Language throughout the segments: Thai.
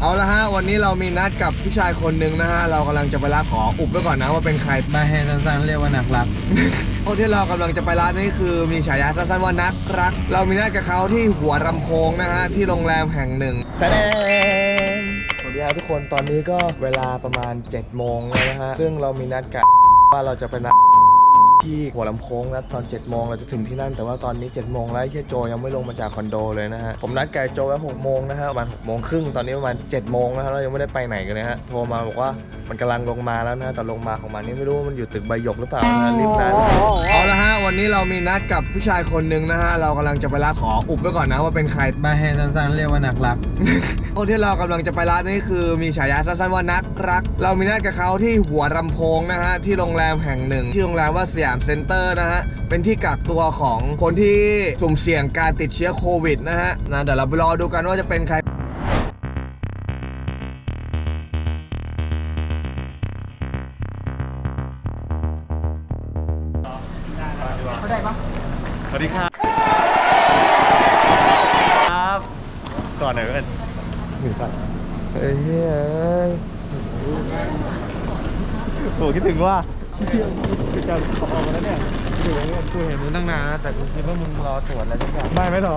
เอาละฮะ วันนี้เรามีนัดกับผู้ชายคนหนึ่งนะฮะ เรากำลังจะไปร้านขออุบไว้ก่อนนะว่าเป็นใคร มาให้สั้นๆเรียกว่านักรัก คนที่เรากำลังจะไปร้านนี้คือมีฉายาสั้นๆว่านักรัก เรามีนัดกับเขาที่หัวลำโพงนะฮะ ที่โรงแรมแห่งหนึ่งแต่สวัสดีครับทุกคนตอนนี้ก็เวลาประมาณ7โมงแล้วนะฮะ ซึ่งเรามีนัดกับว่าเราจะไปนัด ที่หัวลำโพงนะตอน7โมงเราจะถึงที่นั่น แต่ว่าตอนนี้7โมงแล้วไอ้เฮียโจยังไม่ลงมาจากคอนโดเลยนะฮะ ผมนัดกับไอ้โจไว้6โมงนะฮะประมาณ6โมงครึ่งตอนนี้ประมาณ7โมงนะฮะเรายังไม่ได้ไปไหนกันเลยฮะ โทรมาบอกว่ามันกำลังลงมาแล้วนะแต่ลงมาของมันนี่ไม่รู้ว่ามันอยู่ตึกใบหยกหรือเปล่านะฮะรีบนั้นเอาละฮะวันนี้เรามีนัดกับผู้ชายคนหนึ่งนะฮะเรากำลังจะไปร้านขออุบไว้ก่อนนะว่าเป็นใครมาให้สั้นๆเรียกว่านักรักคนที่เรากำลังจะไปร้านนี้คือมีฉายาสั้นๆว่านักรัก เรามีนัดกับเขาที่หัวลำโพงนะฮะที่โรงแรมแห่งหนึ่งที่โรงแรมว่าสยามเซ็นเตอร์นะฮะ เป็นที่กักตัวของคนที่สุ่มเสี่ยงการติดเชื้อโควิดนะฮะนะเดี๋ยวเราไปรอดูกันว่าจะเป็นใครสวัสดีครับ ครับ ก่อนหน่อยเพื่อนเฮ้ยเฮ้ยโหคิดถึงว่า จะขอออกมาแล้วเนี่ยกูเห็นมึงตั้งนานแล้วแต่กูคิดว่ามึงรอตรวจอะไรทุกอย่างไม่ไม่หรอ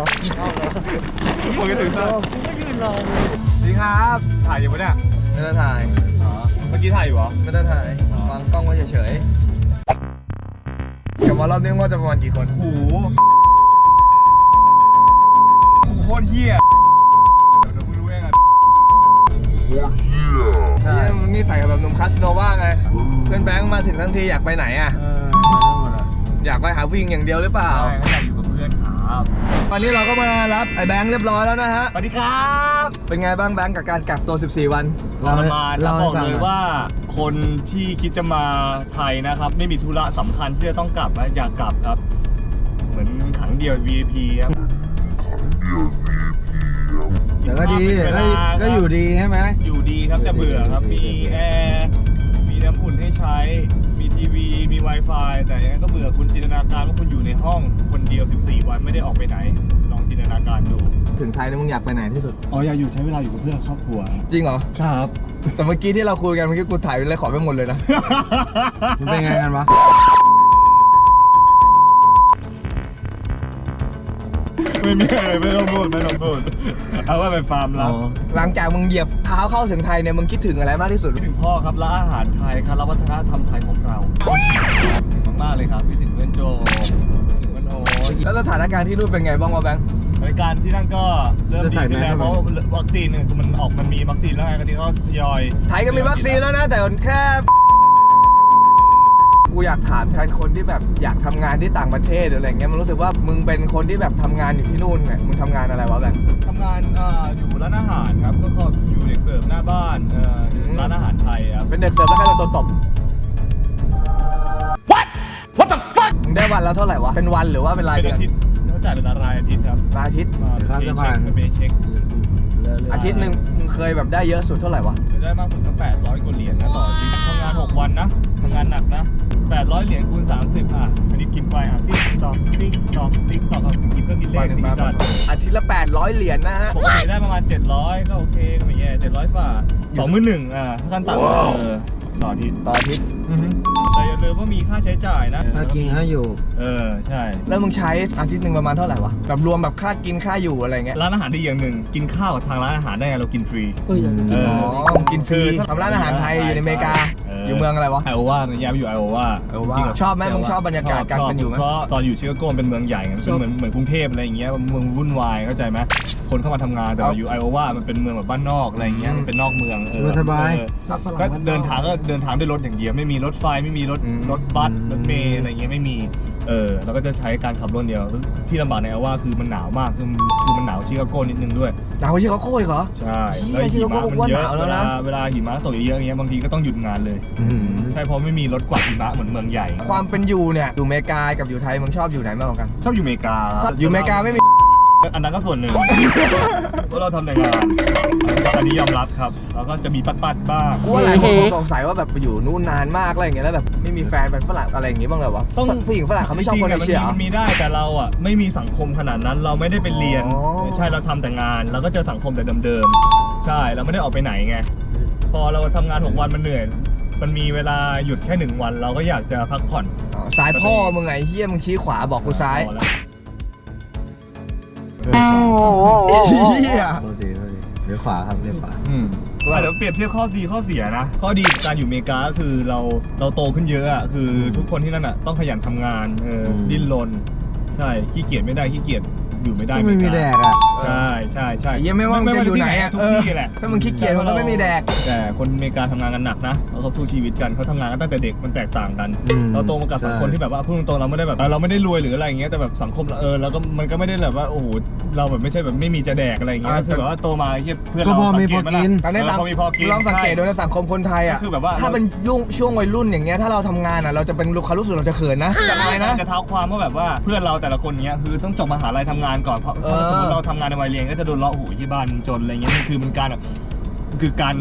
ผมคิดถึงก็ยืนรอสวัสดีครับ ถ่ายอยู่ปะเนี่ยไม่ได้ถ่ายอ๋อเมื่อกี้ถ่ายอยู่เหรอไม่ได้ถ่ายวางกล้องไว้เฉยๆกลับมารอบนี้ว่าจะประมาณกี่คนโอ้โหโคตรเฮี้ยเดี๋ยวมึงรู้เองอะใช่นี่ใส่แบบหนุ่มคาสโนว่าไงเพื่อนแบงค์มาถึงทั้งทีอยากไปไหนอะ เออมาทั้งหมดอะอยากไปหาวิ่งอย่างเดียวหรือเปล่า ใช่ก็อยากอยู่กับเพื่อนครับตอนนี้เราก็มารับไอ้แบงค์เรียบร้อยแล้วนะฮะ สวัสดีครับเป็นไงบ้างแบงค์กับการกักตัว 14 วันทรมานแล้วให้บอกฟังเลยหน่ว่าคนที่คิดจะมาไทยนะครับ ไม่มีธุระสำคัญที่จะต้องกลับนะอยากกลับครับ เหมือนขังเดียว VIP ครับแต่ก็ดีเวก็ลาก็อยู่ดีใช่ไหมอยู่ดีครับแต่เบื่อครับมีแอร์มี น้ำอุ่นให้ใช้ มีทีวี มี Wi-Fi แต่ยังไงก็เบื่อคุณจินตนาการว่าคุณอยู่ในห้องคนเดียว 14 วันไม่ได้ออกไปไหน ลองจินตนาการดู ถึงไทยนี่มึงอยากไปไหนที่สุด อ๋ออยากอยู่ใช้เวลาอยู่กับเพื่อนครอบครัว จริงเหรอ ครับ แต่เมื่อกี้ที่เราคุยกันเมื่อกี้กูถ่ายเลยขอไปหมดเลยนะ มันเป็นไงกันวะ ไม่มีอะไรไม่ต้องพูดไม่ต้องพูดเอาว่าเป็นฟาร์มลับหลังจากมึงเหยียบเท้าเข้าถึงไทยเนี่ยมึงคิดถึงอะไรมากที่สุดคิดถึงพ่อครับและอาหารไทยครับและวัฒนธรรมไทยของเราคิดถึงมากๆเลยครับคิดถึงเพื่อนโจคิดถึงเพื่อนโอ๊ตแล้วสถานการณ์ที่นู่นเป็นไงบ้างวะแบงค์บริการที่นั่นก็เริ่มดีขึ้นแล้วเพราะวัคซีนเนี่ยมันออกมันมีวัคซีนแล้วไงก็ที่เขาทยอยไทยก็มีวัคซีนแล้วนะแต่แค่ กูอยากถามแทนคนที่แบบอยากทำงานที่ต่างประเทศหรืออะไรเงี้ยมันรู้สึกว่ามึงเป็นคนที่แบบทำงานอยู่ที่นู่นเนี่ยมึงทำงานอะไรวะแบงค์ ทำงานอ่าอยู่ร้านอาหารครับ ก็เขาอยู่เด็กเสิร์ฟหน้าบ้านเอ่ออม ร้านอาหารไทยครับเป็นเด็กเสิร์ฟแล้วใครเป็นตัวตบ What What the fuck มึงได้วันละเท่าไหร่วะเป็นวันหรือว่าเป็นรายเป็นเดือนอาทิตย์เขาจ่ายเป็นรายอาทิตย์ครับรายอาทิตย์มาครับเช็คสบายเป็นเช็คอาทิตย์หนึ่งมึงเคยแบบได้เยอะสุดเท่าไหร่วะได้มากสุดก็800กว่าเหรียญนะต่ออาทิตย์ทำงาน 6 วันนะทำงานหนักนะ 800 เหรียญคูณ 30 อะ อันนี้กินไปอะติ๊กตอกติ๊กตอกติ๊กตอกเอากินก็กินเลวัขนหนึ่งติ๊มากตอกอาทิตย์ละ 800 เหรียญนะฮะปกติได้ประมาณ 700 ก็โอเคก็ไม่แย่700ฝ่าสองหมื่นหนึ่งอะถ้าขั้นต่ำเออต่ออาทิตย์ต่ออาทิตย์แต่อย่าลืมว่ามีค่าใช้จ่ายนะถ้ากินถ้าอยู่ เออใช่ แล้วมึงใช้อาทิตย์หนึ่งประมาณเท่าไหร่วะแบบรวมแบบค่ากินค่าอยู่อะไรเงี้ยร้านอาหารดีอย่างหนึ่งกินข้าวกับทางร้านอาหารได้ไงเรากินฟรีเอออ๋อมึงกินฟรีทำร้านอาหารไทยอยู่ในอเมริกา อยู่เมืองอะไรวะ ไอโอวาเนี่ยย้ายไปอยู่ไอโอวาไอโอวาจริงๆชอบไหมมึงชอบบรรยากาศการเป็นอยู่ไหมเพราะตอนอยู่ชิคาโกมันเป็นเมืองใหญ่ไงเป็นเหมือนเหมือนกรุงเทพอะไรอย่างเงี้ยเมืองวุ่นวายเข้าใจไหมคนเข้ามาทำงานแต่ว่าอยู่ไอโอวามันเป็นเมืองแบบบ้านนอกอะไรอย่างเงี้ยมันเป็นนอกเมืองเออสบาย เออก็เดินทางก็เดินทางด้วยรถอย่างเดียวไม่มีรถไฟไม่มีรถอืมรถบัสรถเมล์อะไรอย่างเงี้ยไม่มี เออเราก็จะใช้การขับรถเดียวที่ลำบากในไอโอวาคือมันหนาวมากคือคือมันหนาวชิคาโกนิดนึงด้วยหนาวกว่าชิคาโก้อีกเหรอ ใช่เหี้ยแล้วหิมะมันเยอะชิคาโกว่าหนาวแล้เววลานะ เวลาหิมะตกเยอะๆอย่างเงี้ยบางทีก็ต้องหยุดงานเลย ใช่เพราะไม่มีรถกวาดหิมะเหมือนเมืองใหญ่ความเป็นอยู่เนี่ยอยู่อเมริกากับอยู่ไทยมึงชอบอยู่ไหนมากกว่ากัน ชอบอยู่อเมริกาอยู่อเมริกาไม่มี อันนั้นก็ส่วนหนึ่ง เพราะเราทำแต่งานอันนี้ยอมรับครับ แล้วก็จะมีปัดๆบ้าง กูว่าหลายคนคงสงสัยว่าแบบไปอยู่นู่นนานมากอะไรอย่างเงี้ยแล้วแบบไม่มีแฟนเป็นฝรั่งอะไรอย่างงี้บ้างเหรอวะต้อง ผู้หญิงฝรั่งเขาไม่ชอบคนเอจริเชีงยๆเหรอะอมันมีได้แต่เราอะไม่มีสังคมขนาดนั้นเราไม่ได้ไปเรียน อ๋อ ใช่เราทำแต่งานเราก็เจอสังคมแต่เดิมๆใช่เราไม่ได้ออกไปไหนไงพอเราทำงานหกวันมันเหนื่อย มันมีเวลาหยุดแค่หนึ่งวัน เราก็อยากจะพักผ่อนอ๋อซ้ายพ่อมึงไงเฮียมึงชี้ขวาบอกกูซ้าย พอแล้ว เฮียโทษทีโทษทีเลี้ยวขวาครับเลี้ยวขวา อืมเดี๋ยวเปรียบเทียบข้อดีข้อเสียนะ ข้อดีการอยู่อเมริกาก็คือเราเราโตขึ้นเยอะอะคือทุกคนที่นั่นอะต้องขยันทำงานเอออม ดิ้นรนใช่ขี้เกียจไม่ได้ขี้เกียจ อยู่ไม่ได้ไม่มีอเริแดกากอะใช่ใช่ใช่เฮียไม่ว่ามึงจะอยู่ไหนอะทุกเออที่แหละถ้ามึงขี้เกียจมันก็ไม่มีแดก แต่คนอเมริกาทำงานกันหนักนะแล้วเขาสู้ชีวิตกันเขาทำงานกันตั้งแต่เด็กมันแตกต่างกันอืมเราโตมากับสังคมใช่ที่แบบว่าพูดตรงๆเราไม่ได้แบบเราไม่ได้รวยหรืออะไรอย่างเงี้ยแต่แบบสังคมเราเออเราก็มันก็ไม่ได้แบบว่าโอ้โหเราแบบไม่ใช่แบบไม่มีจะแดกอะไรอย่างเงี้ยอ่าคือแบบว่าโตมาเฮียเพื่อนก็เราพอมีสังเกตไหมล่ะพอกินตอนนี้เออสังพอมีพอกินลองสังเกตดูใช่ในสังคมคนไทยอะก็คือแบบว่าถ้าเป็นยุ่งช่วงวัยรุ่นอย่างเงี้ยถ้าเราทำงานอะเราจะเป็นลูกค้ารู้สึกเราจะเขินนะจะอายนะจะเท้าความว่าแบบว่าเพื่อนเราแต่ละคนเนี้ยคือต้องจบมหาลัยทำงานก่อนเพราะเอถ้าสมมติเราทำงานในวัยเรียนก็จะโดนเลาะหูที่บ้านจนอะไรเงี้ยมันคือมันการแบบคือการ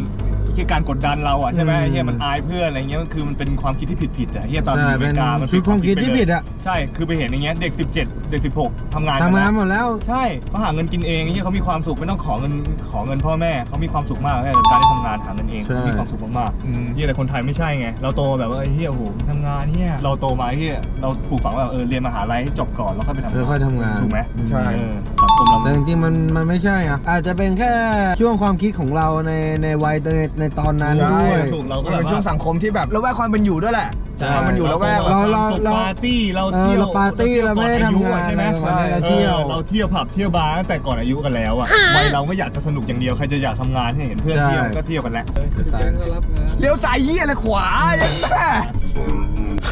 ที่การกดดันเราอะใช่ไหมอืมไอ้เฮียมันอายเพื่อนอะไรเงี้ยมันคือมันเป็นความคิดที่ผิดผิดๆอะเฮียตอนอใช่ยู่อเมริกาเป็นมันชุดความคิดที่ไปเลยผิดอะใช่คือไปเห็นอย่างเงี้ยเด็ก 17 เด็ก 16ทำงานกัทำงานนะหมดแล้ว ใช่เขาหาเงินกินเองที่เขามีความสุขไม่ต้องขอเงินขอเงินพ่อแม่เขามีความสุขมากในการที่ทำงานหาเงินเองใช่ เขามีความสุขมากอืมๆเฮียแต่คนไทยไม่ใช่ไง เราโตมาแบบว่าเฮียโอ้โหทำงานเฮียเราโตมาเฮียเราปลูกฝังว่าเออเรียนมหาลัยให้จบก่อนแล้วค่อยไปทำเดี๋ยวค่อยทำงาน ถูกไหมใช่ เออสังคมเราแต่จริงๆมันมันไม่ใช่อะอาจจะเป็นแค่ช่วงความคิดของเราในในวัยในในตอนนั้นใช่ด้วยถูกเราก็มันแบบเป็นช่วงว่าสังคมที่แบบระแวกความเป็นอยู่ด้วยแหละ ใช่ ความเป็นอยู่ระแวก เราเราเราปาร์ตี้เราเออเที่ยวเราปาร์ตี้เราไม่ได้ทำงานใช่ไหมอะไรประมาณนั้นเราเที่ยว ออเราเที่ยวผับเที่ยวบาร์ตั้งแต่ก่อนอายุกันแล้วอะวัยเราไม่อยากจะสนุกอย่างเดียวใครจะอยากทำงานให้เห็นเพื่อนใช่เที่ยวก็เที่ยวกันแล้วเลี้ยวซ้ายเฮียอะไรขวายังแม่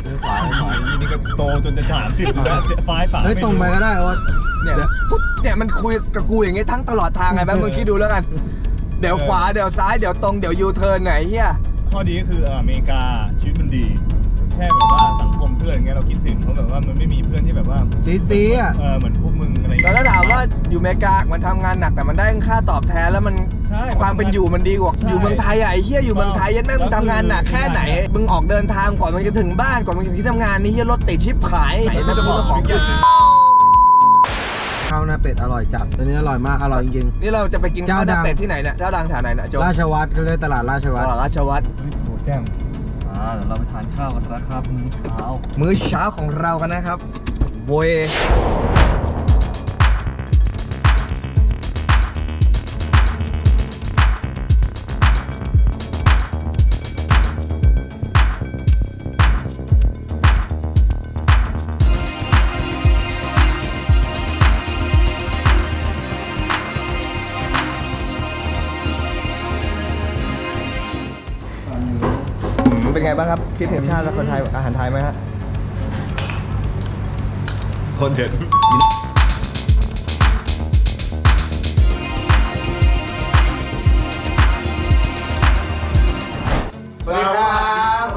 เลี้ยวขวาเลี้ยวขวานี่ก็โตจนจะสามสิบแล้วฟ้ายฝาเฮ้ยตรงไปก็ได้โอ๊ตเนี่ยปุ๊บเนี่ยมันคุยกับกูอย่างงี้ทั้งตลอดทางไงแม่มึงคิดดูแล้วกัน เดี๋ยวขวาเดี๋ยวซ้ายเดี๋ยวตรงเดี๋ยวยูเทิร์นไหนเฮียข้อดีก็คือเอออเมริกาชีวิตมันดี แค่แบบว่าสังคมเพื่อนอย่างเงี้ยเราคิดถึงเพราะแบบว่ามันไม่มีเพื่อนที่แบบว่าซีซีอะเออเหมือนพวกมึงอะไรอย่งแล้วเงี้ยถ้าถามว่าอยู่อเมริกามันทำงานหนักแต่มันได้ค่าตอบแทนแล้วมันใช่ ความเป็นอยู่มันดีกว่าใช่อยู่เมืองไทยอะไอ้เฮียอยู่เมืองไทยยันแม่งมึงทำงานหนักแค่ไหนมึงออกเดินทางก่อนมึงจะถึงบ้านก่อนมึงจะถึงที่ทำงานนี่เฮียรถติดชิบหายไหนมันจะบอกของกู ข้าวหน้าเป็ดอร่อยจัดตัวนี้อร่อยมากอร่อยจริง นี่เราจะไปกินข้าวหเจ้าดัน้างเป็ดที่ไหนเนี่ยเจ้าดังแถวไหนเนี่ยโจ๊กๆราชวัตรเขาเรียกตลาดราชวัตรอ๋อราชวัตรโหแจ้งอ่าเดี๋ยวเราไปทานข้าวกันนะครับมื้อเช้า มื้อเช้าของเรากันนะครับโวย บ้างครับ คิดถึงชาติและคนไทยอาหารไทยไหมฮะคนเด็ดสวัสดีครับ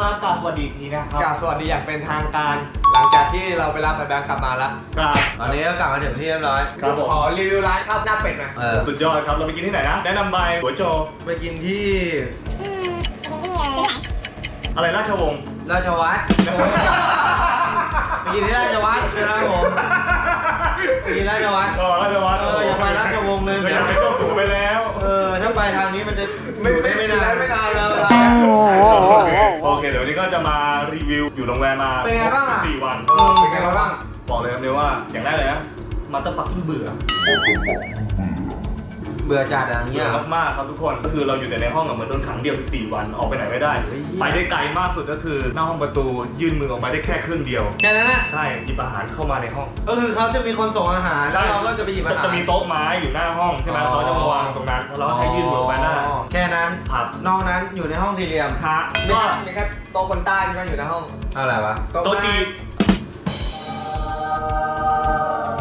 รากาศสวัสดีนี้นะครับกราบสวัสดีอย่างเป็นทางการ หลังจากที่เราไปรับไปแบงค์กลับมาแล้วครับ ตอนนี้ก็กลับมาถึงที่เรียบร้อยครับผม ขอรีวิวร้านข้าวหน้าเป็ดหน่อยเออสุดยอดครับ เราไปกินที่ไหนนะ แนะนำไปหัวโจ ไปกินที่ อะไรราชวงศ์ราชวัตรไปกินที่ราชวัตรนะครับผมไปกินราชวัตรอ๋อราชวัฒน์เอออย่าไปราชวงศ์เลยก็อยากไปก็สูไปแล้ว เออถ้าไปทางนี้มันจะไม่อยู่ไม่ได้ไม่ไม่นานานนไม่นานเลยโอเคโอเค เดี๋ยววันนี้ก็จะมารีวิวอยู่โรงแรมมาเป็นไงบ้างอะสี่วัน เออเป็นไงบ้าง บอกเลยครับเลยว่าอย่างแรกเลยนะมาตอร์ฟักกิ้งเบื่อ เบื่อจัดอะอย่างเบื่เงี้อยมากๆครับทุกคนก็คือเราอยู่แต่ในห้องอะเหมือนโดนขังเดียว 14 วันออกไปไหนไม่ได้เฮ้ยไปได้ไกลมากสุดก็คือหน้าห้องประตูยื่นมือออกมาได้แค่ครึ่งเดียว แค่นั้นนะใช่หยิบอาหารเข้ามาในห้องก็คือเขาจะมีคนส่งอาหารแล้วเราก็จะไปหยิบอาหาร จะมีโต๊ะไม้อยู่หน้าห้องใช่ไหมอ๋อโต๊ะจะมาวางตรงนั้นแล้วเราก็แค่ยื่นมือออกมาหน้าแค่นั้น ครับนอกนั้นอยู่ในห้องสี่เหลี่ยมฮะก็ก็มีแค่โต๊ะคนใต้ใช่ไหมอยู่ในห้อง อะไรวะโต๊ะจีน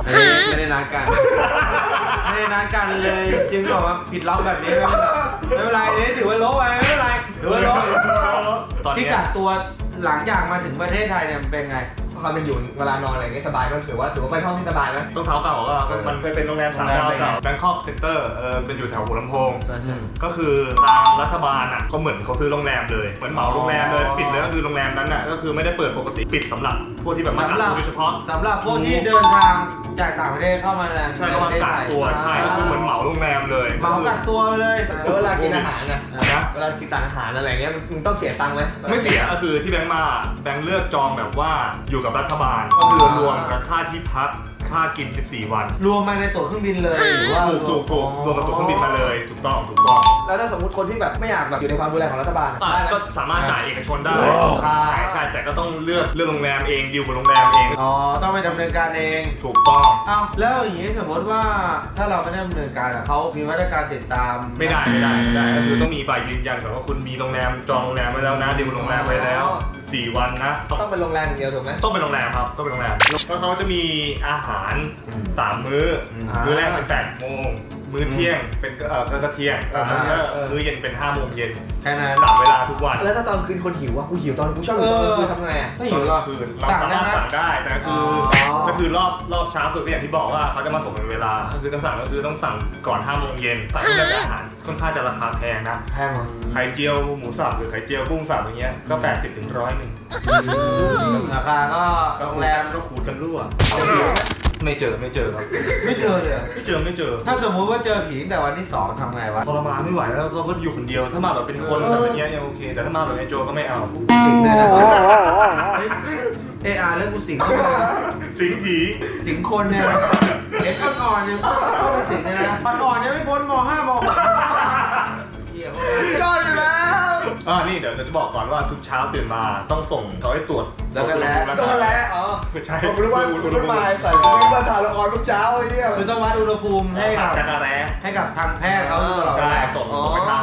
อันนี้ไม่ได้นัดกัน ไม่ได้นัดกันเลย จึงบอกว่าผิดล็อกแบบนี้ไม่เป็นไรไม่เป็นไรนี่ถือว่าโลไปไม่เป็นไรถือว่าโลตอนที่เนี้ยกักตัวหลังจากมาถึงประเทศไทยเนี่ยมันเป็นไงโอ้ความเป็นอยู่เวลานอนอะไรเงี้ยสบายก็ถือว่าถือว่าเป็นห้องที่สบายไหม ต้องเท้าเก่าก็เออมันเคยเป็นโรงแรมสามโรงแรมดาวเป็นไงเก่าแบงคอกเซ็นเตอร์ เออเป็นอยู่แถวหัวลำโพงใช่ใช่ก็คือทางรัฐบาลอะเขาเหมือนเขาซื้อโรงแรมเลย เหมือนเหมาโรงแรมเลย ปิดเลยก็คือโรงแรมนั้นอะ ก็คือไม่ได้เปิดปกติ ปิดสำหรับพวกที่แบบมากักสำหรับตัวโดยเฉพาะ สำหรับพวกที่เดินทางจากต่างประเทศเข้ามาแล้วใช่ก็มากักตัวใช่ก็คือเหมือนเหมาโรงแรมเลยเหมากักตัวเลยแล้วเวลากินอาหารนะนะเวลากินอาหารอะไรเงี้ยมึงต้องเสียตังค์ไหมไม่เสียก็คือที่แบงค์มาแบงค์เลือกจองแบบว่าอยู่กับรัฐบาลก็คือรวมกับค่าที่พัก ค่ากิน 14 วัน รวมมาในตั๋วเครื่องบินเลยหรือว่าถูกถูกถูกรวมกับตั๋วเครื่องบินมาเลย ถูกต้องถูกต้อง แล้วถ้าสมมติคนที่แบบไม่อยากแบบอยู่ในความดูแลของรัฐบาลอะได้ไหม ก็สามารถจ่ายเอกชนได้ว้าว ใช่ใช่แต่ก็ต้องเลือกเลือกโรงแรมเองดิวกับโรงแรมเอง อ๋อ ต้องไปดำเนินการเอง ถูกต้อง เอ้าแล้วอย่างนี้สมมติว่าถ้าเราไม่ได้ดำเนินการอะเขามีมาตรการติดตามไม่ได้ไม่ได้ไม่ได้ก็คือต้องมีใบยืนยันแบบว่าคุณมีโรงแรมจองโรงแรมไว้แล้วนะดิวโรงแรมไว้แล้ว สี่วันนะ ต้องเป็นโรงแรมอย่างเดียวถูกไหม ต้องเป็นโรงแรมครับต้องเป็นโรงแรมแล้วเขาจะมีอาหารสามมื้ออมมื้อแรกเป็นแปดโมง มื้อเที่ยงเป็นเอ่อก็เที่ยงอ่าแล้วก็เออมื้อเย็นเป็นห้าโมงเย็นแค่นั้นสามเวลาทุกวันแล้วถ้าตอนคืนคนหิวอะกูหิวตอนกูชอบอยู่ตอนกลางคืนทำไงอะไม่อยู่หรอกคืนเราสั่งสาได้มารถไหมสั่งได้แต่คือออ ก็คือรอบรอบเช้าสุดก็อย่างที่บอกว่าเขาจะมาส่งเป็นเวลาก็คือต้องสั่งก็คือต้องสั่งก่อน5โมงเย็นสั่งได้แต่อาหารค่อนข้างจะราคาแพงนะแพงเหรอไข่เจียวหมูสับหรือไข่เจียวกุ้งสับอย่างเงี้ยก็80ถึงร้อยหนึ่งราคาก็โรงแรมก็ขูดกันรั่ว ไม่เจอไม่เจอครับไม่เจอเลยอะไม่เจอไม่เจอถ้าสมมุติว่าเจอผีตั้งแต่วันที่สองทำไงวะทรมานไม่ไหวแล้วเราก็อยู่คนเดียว ถ้ามาแบบเป็นคนแบบอย่างเงี้ยยังโอเค แต่ถ้ามาแบบไอ้โจก็ไม่เอา สิงเลยนะเฮ้ยเออาร์เรื่องกูสิงเข้าไปเลยนะสิงผีสิงคนเนี่ยนะเด็กอ่อนๆยังเข้าไปสิงเลยนะอ่อนๆยังไม่พ้นม .5 ม .6 อ่านี่เดี๋ยวจะบอกก่อนว่าทุกเช้าตื่นมาต้องส่งเขาให้ตรวจแล้วก็แล้วตัวแล้อ๋อใช่ผมรู้ว่าคุณรู้มาใส่ไม่มาถ่ายละครทุกเช้าไอ้เนี่ยคือต้องวัดอุณหภูมิให้ให้กักับบจักรแร้ให้กับทางแพทย์เขาตลอดเวได้ลาส่งส่งไปทาง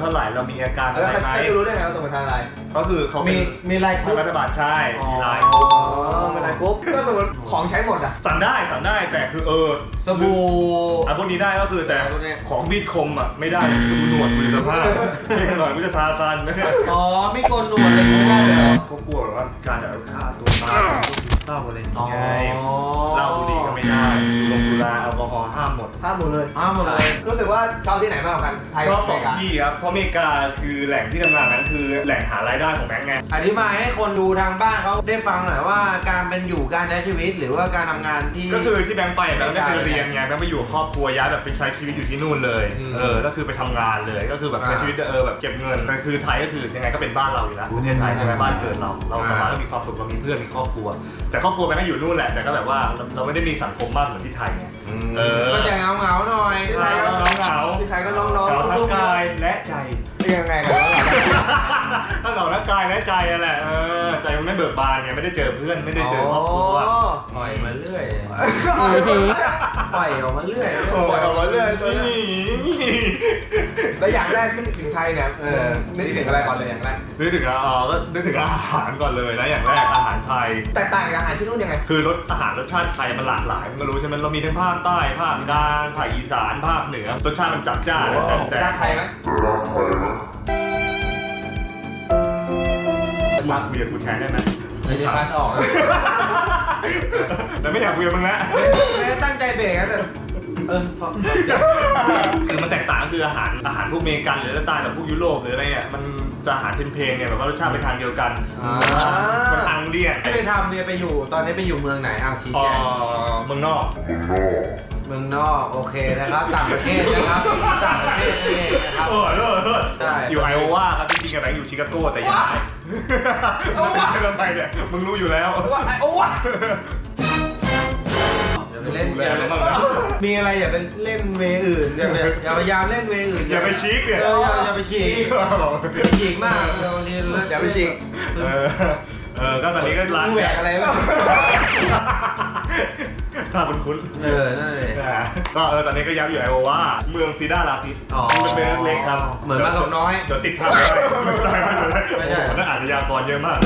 เราเท่าไหร่เรามีอาการอะแล้วไรไหมเขาจะรู้ได้ไงว่าส่งไปทางอะไรก็คือเขาเป็มีนมีไลน์กทารุ๊งปรัฐบาลใช่อ๋อมีไลน์อ๋อเป็นไรกรุ๊ปก็สมมติของใช้หมดอะ สั่งได้สั่งได้แต่คือเออสบู่ อันพวกนี้ได้ก็คือแต่พวกเนี้ยของมีดคมอะไม่ได้ดูหนวดมือสภาพนี่หน่อยมันจะทาซันนะเนี่ยอ๋อ ไม่โกนหนวดเลยไม่ได้เลยเหรอเขากลัวแบบว่าการจะเอาฆ่าตัวตายเศร้าอะไรอย่างเงี้ย เหล้าบุหรี่ก็ไม่ได้ลงสุ ราแอลกอฮอล์ห้ามหมด ห้ามหมดเลยอ้าวหมดเลย รู้สึกว่าชอบที่ไหนมากกว่ากัน ไทยชอบสกัองเมริกาที่ครับ เพราะอเมริกาคือแหล่งที่ทำงานนั้นคือแหล่งหารายได้ของแบงค์ไง อธิบายให้คนดูทางบ้านเขาได้ฟังหน่อยว่าการเป็นอยู่การใช้ชีวิตหรือว่าการทำงานที่ ก็คือที่แบงค์ไปแบงค์ก็คือเรียนไงแบงค์ไปอยู่กับครอบครัวย้ายแบบไปใช้ชีวิตอยู่ที่นู่นเลยเออ ก็คือไปทำงานเลย ก็คือแบบใช้ชีวิตเออแบบเก็บเงินแต่คือไทยก็คือยังไงก็เป็นบ้านเราอยู่แล้วประเทศไทยใช่ไหมบ้านเกิดเรา เรากลับมาแล้วมีความสุขเรามีเพื่อนมีครอบครัว แต่ครอบครัวแบงค์ก็อยู่นู่นแหละ แต่ก็แบบว่าเราเราไม่ได้มีสังคมมากเหมือนที่ไทยไง เออก็จะเงาเงาๆหน่อยที่ไทยก็เหงาที่ไทยก็น้องเหๆงาทั้ลูงกๆกายและใจเป็นยังไงกันวะทั้งเหงาทั้งกายและใจอะแหละเออใจมันไม่เบิกบานไงไม่ได้เจอเพื่อนไม่ได้เจอครอบครัว ปล่อยมาเรื่อย ปล่อยออกมาเรื่อยปล่อยออกมาเรื่อยนี่แล้วอย่างแรกที่นึกถึงไทยเนี่ยเออนึกถึงอะไรก่อนเลยอย่างแรกนึกถึงอะอ๋อก็นึกถึงอาหารก่อนเลยนะอย่างแรกอาหารไทยแตกต่างกับอาหารที่นู่นยังไง คือรสอาหารรสชาติไทยมันหลากหลายมันก็รู้ใช่ไหมเรามีทั้งภาคใต้ภาคกลางภาคอีสานภาคเหนือรสชาติมันจัดจ้านแต่แต่ด้านไทยไหมมาคุยกับกูแทนได้ไหมไม่ได้คัดออก แต่ไม่อยากคุยกับมึงแล้วไม่ได้ตั้งใจเบรกนะแต่เออพอคือมันแตกต่างคืออาหารอาหารพวกอเมริกันหรือสไตล์แบบพวกยุโรปหรืออะไรเนี่ยมันจะอาหารเพลนๆเนี่ยแบบว่ารสชาติไปทางเดียวกันมันทางเลี่ยนไม่ได้ทำเนี่ยไปอยู่ ตอนนี้ไปอยู่เมืองไหนอ้าวชี้เอ่แจงอเมืองนอกเมืองนอกโอเคนะครับต่างประเทศนะครับต่างประเทศนั่นเองนะครับเออเออเออใช่อยู่ไอโอวาครับจริงๆกับแบงค์อยู่ชิคาโกแต่ย้ายทำไมเนี่ยมึงรู้อยู่แล้วว่าไอ้โอ้วะอย่าไปเล่นดูแลแล้วมั้งนะมีอะไรอย่าไปเล่นเวอื่นอย่าไปอย่าพยายามเล่นเวอื่นอย่าไปชิคเนี่ยเอออย่าอย่าไปฉีกฉีกมากเออบางทีอย่าไปฉีกเออเออก็ตอนนี้ก็ร้าน กูแหวกอะไรบ้างถ้าคุณคุ้นเออนั่นเลยนะก็เออตอนนี้ก็ย้ำอยู่ไอโอว่าเมืองซีดาลาติสอ๋อ มันเป็นเมืองเล็กครับเหมือนบ้านเราน้อย เดี๋ยวติดภาพไม่ได้ไม่ใช่ไม่ใช่ไม่ใช่โอ้โหนั่นอาชญากรเยอะมาก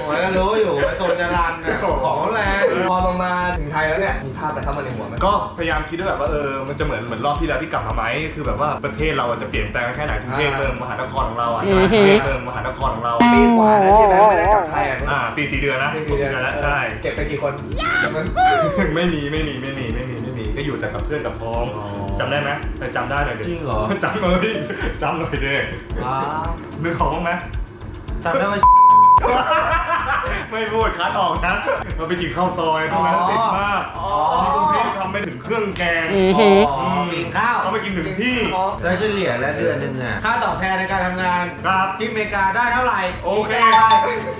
โอ้ยก็รู้อยู่ว่าโซนจรันน่ะของแรงพอลงมาถึงไทยแล้วเนี่ยมีภาพอะไรเข้ามาในหัวไหมก็พยายามคิดว่าแบบว่าเออ มันจะเหมือนเหมือนรอบที่แล้วที่กลับมาไหมคือแบบว่าประเทศเราอะจะเปลี่ยนแปลงแค่ไหนกรุงเทพอ่าเมืองมหานครของเราอะอือฮึกรุงเทพเมืองมหานครของเราปีกว่าแล้วที่แม่ไม่ได้กลับไทยอะอ่าปีสี่เดือนนะปีสี่เดือนแล้วใช่ เก็บไปกี่คนเก็บไปไม่มีไม่มีไม่มีไม่มีไม่มีก็อยู่แต่กับเพื่อนกับพ้องอ๋อจำได้ไหมไปจำได้หน่อยดิจริงเหรอ จำเลยจำหน่อยดิว้าวนึกของบ้างไหมจำได้ว่า ไม่พูดคัดออกนะเราไปกินข้าวซอยตรงนั้นอ๋อติดมากอ๋อ ที่กรุงเทพทำไม่ถึงเครื่องแกง อือหือ อ๋อมีข้าวเขาไปกินถึงที่แล้วเฉลี่ยแล้วเดือนหนึ่งอะค่าตอบแทนในการทำงานครับ ที่อเมริกาได้เท่าไหร่โอเค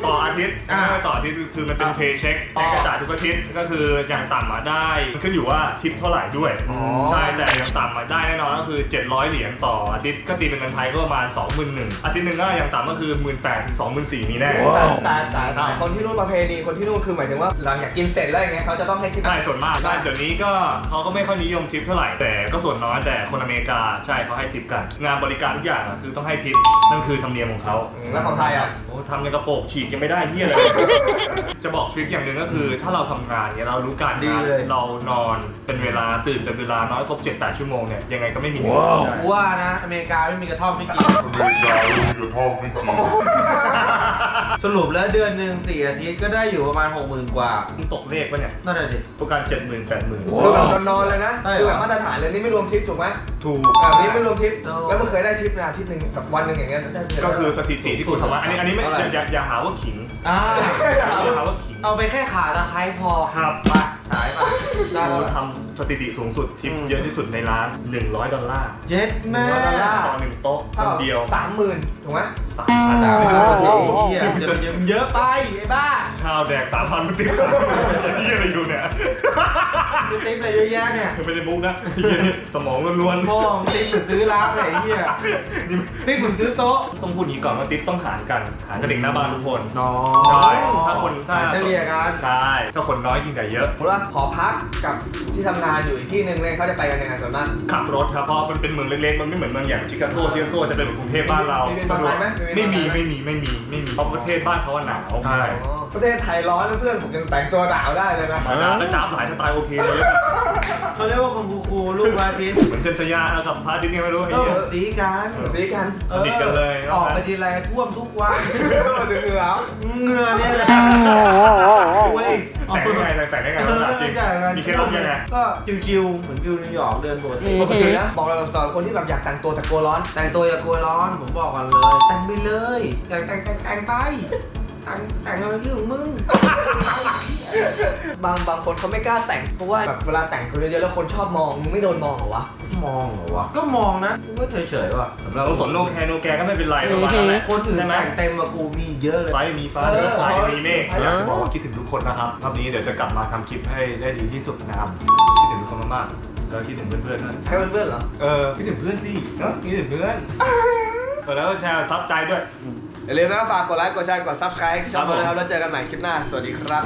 ต่ออาทิตย์อ่าไม่ว่าต่ออาทิตย์คือมันเป็นเพย์เช็คอ๋อแจ้งกระจายทุกอาทิตย์ก็คืออย่างต่ำมาได้มันขึ้นอยู่ว่าทิปเท่าไหร่ด้วยอ๋อ ใช่แต่อย่างต่ำมาได้แน่นอนก็คือ 700 เหรียญต่ออาทิตย์ก็ตีเป็นเงินไทยก็ประมาณ 21,000อาทิตย์หนึ่งก็อย่างต่ำก็คือ 18,000ถึง24,000มีแน่แต่แต่แต่คนที่นู่นประเพณีคนที่นู่นคือหมายถึงว่าหลังจากกินเสร็จแล้วอย่างเงี้ยเขาจะต้องให้คิดใช่ส่วนมากใช่เดี๋ยวนี้ก็เขาก็ไม่ค่อยนิยมทิปเท่าไหร่ แต่ก็ส่วนน้อยแต่คนอเมริกาใช่เขาให้ทิปกัน งานบริการทุกอย่างอะคือต้องให้ทิปนั่นคือธรรมเนียมของเขาแล้วของไทยอะโอ้ทำในกระโปรงฉีกยังไม่ได้เที่ยเลยจะบอกทริคอย่างหนึ่งก็คือ ถ้าเราทำงานเนี่ยเรารู้การดีงานเลย เรานอนเป็นเวลาตื่นเป็นเวลาน้อยครบ7-8ชั่วโมงเนี่ยยังไงก็ไม่มีกูว่านะอเมริกาไม่มีกระท่อมไม่กิน สรุปแล้วเดือนหนึ่งสี่อาทิตย์ก็ได้อยู่ประมาณหกหมื่นกว่ามึงตกเลขปะเนี่ยนั่นแหละดิ ประกันเจ็ดหมื่นแปดหมื่นคือแบบนอนๆเลยนะใช่เหรอ คือแบบมาตรฐานเลยนี่ไม่รวมทิปถูกไหมถูกแบบนี้ไม่รวมทิปโอ้แล้วมึงเคยได้ทิปนะอาทิตย์หนึ่งกับวันหนึ่งอย่างเงี้ยได้เดืนก็คือสถิติที่คุณทำมาอันนี้อันนี้ไม่เท่าไหร่อย่าอย่าอย่าหาว่าขิงอ่าอย่าหาว่าขิงเอาไปแค่ขาตะไคร้พอครับไป ขายไปได้กูเท่าไหร่ทำสถิติสูงสุดทิปอืมเยอะที่สุดในร้าน 100 ดอลลาร์เย็ดแม่ดอลลาร์ต่อหนึ่งโต๊ะคนเดียวสามหมื่นถูกไหมสามพันสามพันโอ้กว่าโหทีเหี้ยเดี๋ยวมันเยอะไปไอ้บ้าข้าวแดกสามพันมันติดเฮียอะไรอยู่เนี่ย ดูติ๊บอะไรเยอะแยะเนี่ยไม่ได้มุกนะเฮียนี่สมองล้วนๆพ่อมึงติ๊บเหมือนซื้อร้านอะไรเหี้ยนี่ติ๊บเหมือนซื้อโต๊ะต้องพูดอย่างนี้ก่อนว่าติ๊บต้องหารกันหารกระดิ่งหน้าบ้านทุกคนน้อใช่ถ้าคนถ้าเฉลี่ยกันใช่ถ้าคนน้อยกินไก่เยอะ ผมว่าขอพักกับที่ทำงานอยู่อีกที่หนึ่งเลยเขาจะไปกันยังไงส่วนมากขับรถครับเพราะมันเป็นเมืองเล็กๆ มันไม่เหมือนเมืองอย่างชิคาโกชิคาโกจะเป็นเหมือนกรุงเทพบ้านเรามีเป็นมอเตอร์ไซค์ไหมมีไม่เป็นมอเตอร์มีไซค์ไหมไม่มีไม่มีไม่มีเพราะประเทศบ้านเขาอะหนาวใช่ อ๋อ ประเทศไทยร้อนนะเพื่อนผมยังแต่งตัวหนาวได้เลยนะแล้วจ้าบหลายสไตล์โอเคเลยเขาเรียกว่าคนคูคูๆลูกพระอาทิตย์เหมือนเซนสยาแล้วกับพระอาทิตย์ไงไม่รู้ไอ้ก็เหี้ยสีกันสีกันเออสนิทกันเลยออกไปทีไรท่วมทุกวันถึงเหงื่อเหงื่อเนี่ยแหละเว้ยแต่งได้ไงแต่งได้ไงเออจริงจ่ายกันมีเคล็ดลับยังไงก็ชิวๆเหมือนฟิวนิวยอร์กเดินปกติอืมปกตินะบอกเราสอนคนที่แบบอยากแต่งตัวแต่กลัวร้อน แต่งตัวอย่ากลัวร้อนผมบอกกันเลย แต่งไปเลยอยากแต่งแต่งแต่งไป แต่งแต่งอะไรเรื่องของมึง บางบางคนเขาไม่กล้าแต่งเพราะว่าแบบเวลาแต่งคนเยอะๆแล้วคนชอบมองมึงไม่โดนมองเหรอวะมองเหรอวะ ก็มองนะกูก็เฉยๆว่ะสำหรับเราสนโนแคร์โนแกก็ไม่เป็นไรประมาณนั้นแหละคนอื่นใช่ไหมแต่งเต็มกว่ากูมีเยอะเลย ไฟมีฟ้าเออมีไฟมีเมฆอยากจะบอกว่าคิดถึงทุกคนนะครับรอบนี้เดี๋ยวจะกลับมาทำคลิปให้ได้ดีที่สุดนะครับคิดถึงทุกคนมากๆแล้วคิดถึงเพื่อนๆด้วยใครเป็นเพื่อนเหรอ เออคิดถึงเพื่อนสิเนาะคิดถึงเพื่อนเออแล้วแชร์ทับใจด้วย อย่าลืมนะฝากกดไลค์กดแชร์กด subscribe ให้ช่องเรานะครับแล้วเจอกันใหม่คลิปหน้าสวัสดีครับ